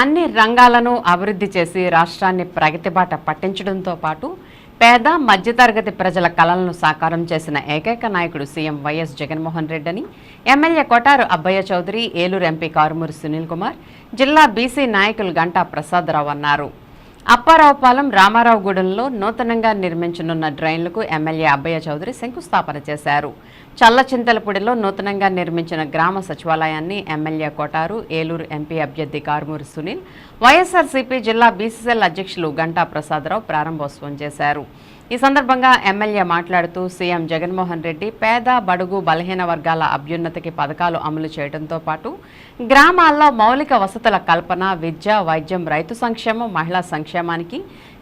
అన్ని రంగాలను అభివృద్ధి చేసి రాష్ట్రాన్ని ప్రగతిబాట పట్టించడంతో పాటు పేద మధ్యతరగతి ప్రజల కలలను సాకారం చేసిన ఏకైక నాయకుడు సీఎం వైఎస్ జగన్మోహన్ రెడ్డి అని ఎమ్మెల్యే కొటారు అబ్బయ్య చౌదరి ఏలూరు ఎంపీ కారుమూరి సునీల్ కుమార్ జిల్లా బీసీ నాయకులు గంటా ప్రసాదరావు అన్నారు. అప్పారావుపాలెం రామారావుగూడెంలో నూతనంగా నిర్మించనున్న డ్రైన్లకు ఎమ్మెల్యే అబ్బయ్య చౌదరి శంకుస్థాపన చేశారు. చల్లచింతలపూడిలో నూతనంగా నిర్మించిన గ్రామ సచివాలయాన్ని ఎమ్మెల్యే కోటారు ఏలూరు ఎంపీ అభ్యర్థి కారుమూరి సునీల్ వైఎస్ఆర్సీపీ జిల్లా బీసీసీఎల్ అధ్యక్షులు గంటా ప్రసాదరావు ప్రారంభోత్సవం చేశారు. ఈ సందర్భంగా ఎమ్మెల్యే మాట్లాడుతూ సీఎం జగన్మోహన్ రెడ్డి పేద బడుగు బలహీన వర్గాల అభ్యున్నతికి పథకాలు అమలు చేయడంతో పాటు గ్రామాల్లో మౌలిక వసతుల కల్పన విద్య వైద్యం రైతు సంక్షేమం మహిళా సంక్షేమానికి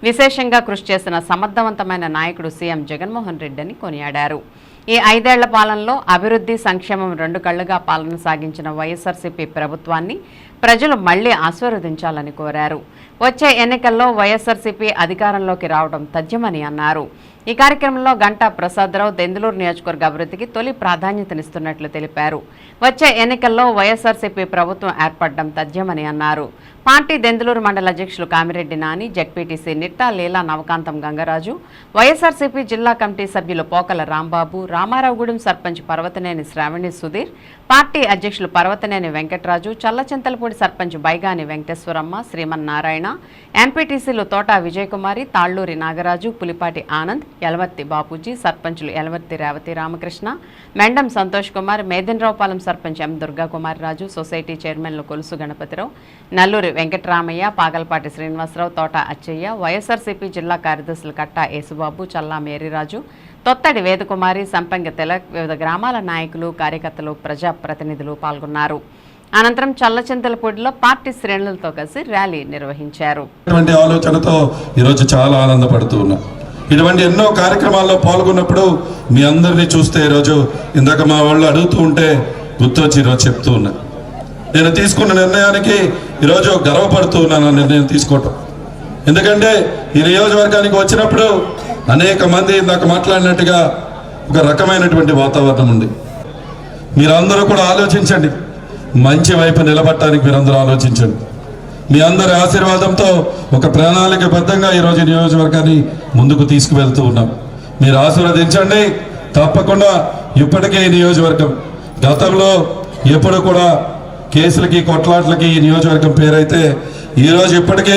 విశేషంగా కృషి చేసిన సమర్థవంతమైన నాయకుడు సీఎం జగన్మోహన్ రెడ్డి అని కొనియాడారు. ఈ ఐదేళ్ళ పాలనలో అభివృద్ధి సంక్షేమం రెండు కళ్ళుగా పాలన సాగించిన వైఎస్ఆర్సీపీ ప్రభుత్వాన్ని ప్రజలు మళ్ళీ ఆశీర్వదించాలని కోరారు. వచ్చే ఎన్నికల్లో వైఎస్ఆర్సీపీ అధికారంలోకి రావడం తథ్యమని అన్నారు. ఈ కార్యక్రమంలో గంటా ప్రసాదరావు దెందులూరు నియోజకవర్గ అభివృద్ధికి తొలి ప్రాధాన్యతనిస్తున్నట్లు తెలిపారు. వచ్చే ఎన్నికల్లో వైఎస్ఆర్సీపీ ప్రభుత్వం ఏర్పడడం తథ్యమని అన్నారు. పార్టీ దెందులూరు మండల అధ్యక్షులు కామిరెడ్డి నాని జడ్పీటీసీ నిట్టా లీలా నవకాంతం గంగరాజు వైఎస్ఆర్సీపీ జిల్లా కమిటీ సభ్యులు పోకల రాంబాబు రామారావుగూడెం సర్పంచ్ పర్వతనేని శ్రావణి సుధీర్ పార్టీ అధ్యక్షులు పర్వతనేని వెంకట్రాజు చల్లచింతలపూడి సర్పంచ్ బైగాని వెంకటేశ్వరమ్మ శ్రీమన్నారాయణ ఎంపీటీసీలు తోట విజయకుమారి తాళ్ళూరి నాగరాజు పులిపాటి ఆనంద్ ఎలవర్తి బాపూజీ సర్పంచులు ఎలవర్తి రేవతి రామకృష్ణ మెండం సంతోష్ కుమార్ మేదినరావుపాలెం సర్పంచ్ ఎం దుర్గాకుమార్ రాజు సొసైటీ చైర్మన్లు కొలుసు గణపతిరావు నల్లూరి వెంకటరామయ్య పాగల్పాటి శ్రీనివాసరావు తోట అచ్చయ్య వైఎస్ఆర్సీపీ జిల్లా కార్యదర్శులు కట్టా యేసుబాబు చల్లా మేరీరాజు తొత్తడి వేదకుమారి సంపంగ తిలక్ వివిధ గ్రామాల నాయకులు కార్యకర్తలు ప్రజాప్రతినిధులు పాల్గొన్నారు. అనంతరం చల్లచింతలపూడిలో పార్టీ శ్రేణులతో కలిసి ర్యాలీ నిర్వహించారు. ఆలోచనతో ఈరోజు చాలా ఆనందపడుతూ ఉన్నా. ఇటువంటి ఎన్నో కార్యక్రమాల్లో పాల్గొన్నప్పుడు మీ అందరినీ చూస్తే ఈరోజు ఇందాక మా వాళ్ళు అడుగుతూ ఉంటే గుర్తొచ్చి ఈరోజు చెప్తూ ఉన్నా. నేను తీసుకున్న నిర్ణయానికి ఈరోజు గర్వపడుతూ ఉన్నాను నిర్ణయం తీసుకోవటం. ఎందుకంటే ఈ నియోజకవర్గానికి వచ్చినప్పుడు అనేక మంది ఇందాక మాట్లాడినట్టుగా ఒక రకమైనటువంటి వాతావరణం ఉంది. మీరందరూ కూడా ఆలోచించండి. మంచి వైపు నిలబట్టడానికి మీరందరూ ఆలోచించండి. మీ అందరి ఆశీర్వాదంతో ఒక ప్రణాళికబద్ధంగా ఈరోజు నియోజకవర్గాన్ని ముందుకు తీసుకువెళ్తూ ఉన్నాం. మీరు ఆశీర్వదించండి. తప్పకుండా ఇప్పటికే ఈ నియోజకవర్గం. గతంలో ఎప్పుడు కూడా కేసులకి కొట్లాట్లకి ఈ నియోజకవర్గం పేరైతే ఈరోజు ఇప్పటికే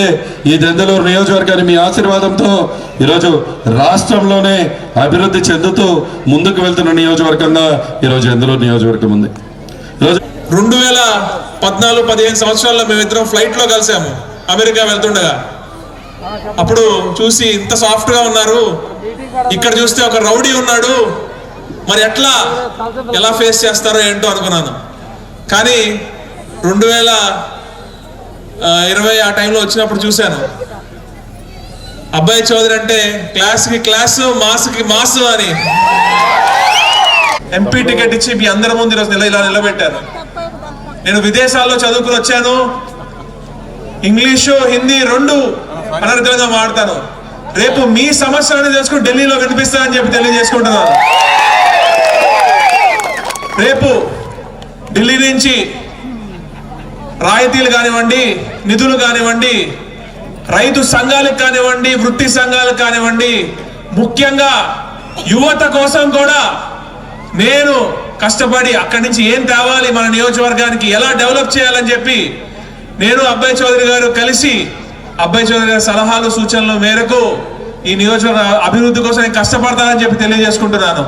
ఈ దెందలూరు నియోజకవర్గాన్ని మీ ఆశీర్వాదంతో ఈరోజు రాష్ట్రంలోనే అభివృద్ధి చెందుతూ ముందుకు వెళ్తున్న నియోజకవర్గంగా ఈరోజు ఎందులూరు నియోజకవర్గం ఉంది. రెండు వేల పద్నాలుగు పదిహేను సంవత్సరాల్లో మేమిద్దరం ఫ్లైట్లో కలిసాము. అమెరికా వెళ్తుండగా. అప్పుడు చూసి ఇంత సాఫ్ట్గా ఉన్నారు. ఇక్కడ చూస్తే ఒక రౌడీ ఉన్నాడు. మరి ఎట్లా? ఎలా ఫేస్ చేస్తారో ఏంటో అనుకున్నాను. కానీ రెండు వేల ఇరవై ఆ టైంలో వచ్చినప్పుడు చూశాను. అబ్బాయి చౌదరి అంటే క్లాస్కి క్లాస్ మాస్కి మాస్ అని. ఎంపీ టికెట్ ఇచ్చి మీ అందరి ముందు ఈరోజు నిల ఇలా నిలబెట్టారు. నేను విదేశాల్లో చదువుకుని వచ్చాను ఇంగ్లీషు హిందీ రెండు అనర్థంగా మాడతాను రేపు మీ సమస్యలను తెలుసుకుని ఢిల్లీలో వినిపిస్తానని చెప్పి తెలియజేసుకుంటున్నాను. రేపు ఢిల్లీ నుంచి రాయితీలు కానివ్వండి నిధులు కానివ్వండి రైతు సంఘాలకు కానివ్వండి వృత్తి సంఘాలకు కానివ్వండి ముఖ్యంగా యువత కోసం కూడా నేను కష్టపడి అక్కడి నుంచి ఏం తేవాలి మన నియోజకవర్గానికి ఎలా డెవలప్ చేయాలని చెప్పి నేను అబ్బాయి చౌదరి గారు కలిసి అబ్బాయి చౌదరి గారి సలహాలు సూచనల మేరకు ఈ నియోజకవర్గ అభివృద్ధి కోసం నేను కష్టపడతానని చెప్పి తెలియజేసుకుంటున్నాను.